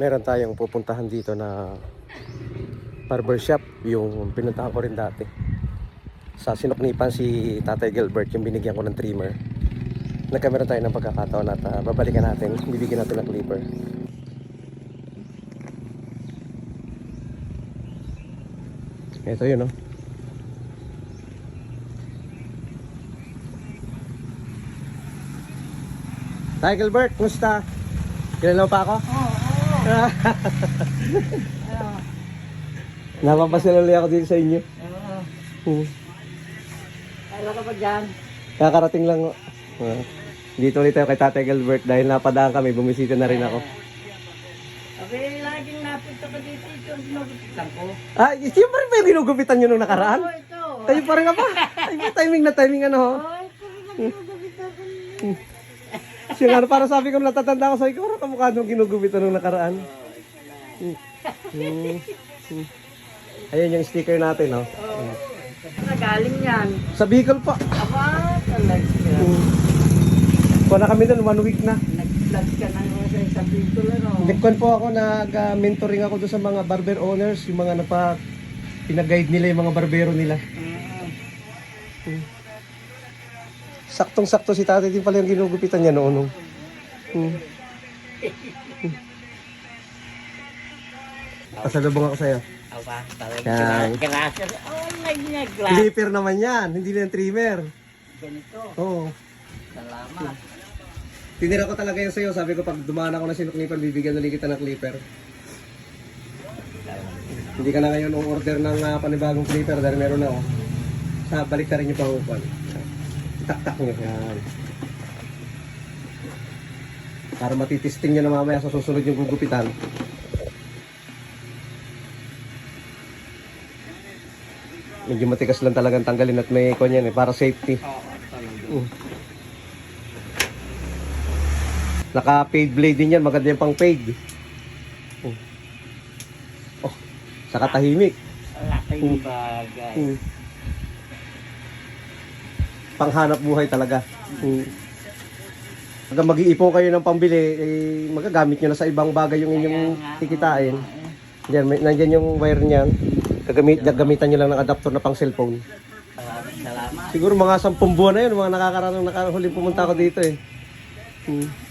meron tayong pupuntahan dito na barbershop yung pinuntahan ko rin dati. Sa sinuknipan si Tatay Gilbert yung binigyan ko ng trimmer. Nagkameron tayo ng pagkakataon at ah, babalikan natin. Bibigyan natin ng clipper. Ito yun oh Tay Gilbert, kumusta? Kilala mo pa ako? Oo, oo. Napapasilali ako dito sa inyo. Oo. Hmm. Kailan ka ba dyan? Kakarating lang. oh. Ah. Dito ulit tayo kay Tatay Gilbert dahil napadaan kami, bumisita na rin ako. Sabi, laging napunta ka dito. Ito ang ginugupitan ko. Ah, siyempre ba yung ginugupitan nyo nung nakaraan? Oo, ito. Tayo pa rin ka pa. Ay, timing na timing ano ho. Oo, ito ang ginugupitan ko. Siya nga, parang sabi ko natatanda ko sa ikaw, parang kamukha nung ginugupitan nung nakaraan. Hmm. Hmm. Hmm. Ayan yung sticker natin, oh. Oo. Nagaling yan. Sa Bicol pa. Aba, talaga. Hmm. Kuha na kami doon, one week na. Nag-vlog ka ng sa Bicol, ano? Nagkuhan po ako, nag-mentoring ako doon sa mga barber owners, yung mga napa, pinag-guide nila yung mga barbero nila. Oo. Saktong-sakto si tatay din pala yung ginugupitan niya noon. nung. Hmm. Hmm. Pasalubong ako sa'yo. Aba, talaga. Yan. Gracias. Oh, nag-nag-glass. Clipper naman yan, hindi na yung trimmer. Ganito. Oo. Salamat. Tinira ko talaga yun sa'yo. Sabi ko pag dumaan ako na sinuknipan, bibigyan ulit kita ng clipper. Hindi ka na ngayon order ng ah, panibagong clipper dahil meron na ako. Sa balik na rin yung pangupan. Itaktak nyo. Yan. Para matitisting nyo na mamaya sa susunod yung gugupitan. Medyo matigas lang talagang tanggalin at may konyan eh, para safety. Talaga. Mm. Naka-paid blade din yan. Maganda yung pang paid. Oh. oh. Saka tahimik. Laking bagay. Mm. Panghanap buhay talaga. Mm. Pag mag-iipon kayo ng pambili, eh, magagamit nyo na sa ibang bagay yung inyong kikitain. Diyan, may, nandyan yung wire niyan. Gagamit, gagamitan nyo lang ng adapter na pang cellphone. Salamat. Siguro mga sampung buwan na yun, mga nakakaranong nakahuling pumunta ako dito eh. Hmm.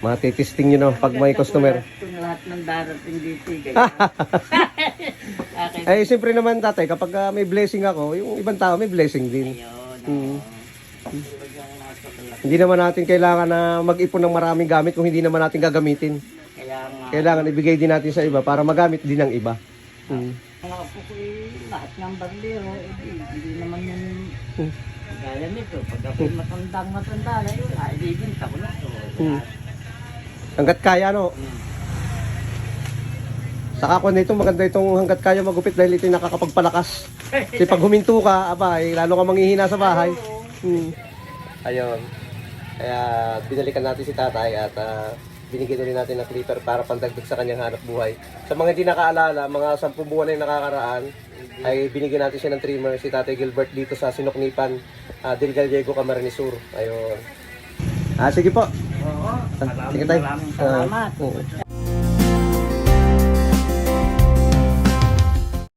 Matitesting nyo na pag may customer. Itong lahat ng darating dito. eh, Akin. Eh, siyempre naman tatay, kapag ah, may blessing ako, yung ibang tao may blessing din. Ayun. Talaga. Hindi naman natin kailangan na mag-ipon ng maraming gamit kung hindi naman natin gagamitin. Kaya nga. Kailangan ibigay din natin sa iba para magamit din ng iba. Hmm. Mga po ko eh, lahat ng bandero, eh, di, hindi naman yung Hmm. gaya nito. Pag ako'y matandang matanda na yun, ay ibibinta ko na to. Hmm. Hanggat kaya, no? Saka ako nito, maganda itong hanggat kaya magupit dahil ito yung nakakapagpalakas. Kasi pag huminto ka, aba, eh, lalo ka manghihina sa bahay. Hmm. Ayun. Kaya binalikan natin si tatay at ah, binigyan rin natin ng clipper para pandagdag sa kanyang hanap buhay. Sa mga hindi nakaalala, mga 10 buwan na yung nakakaraan, ay binigyan natin siya ng trimmer si Tatay Gilbert dito sa Sinoknipan, uh, Del Gallego, Camarines Sur. Ayun. Ah, sige po. Oo, Sige maraming tayo. maraming Ah, salamat. oo.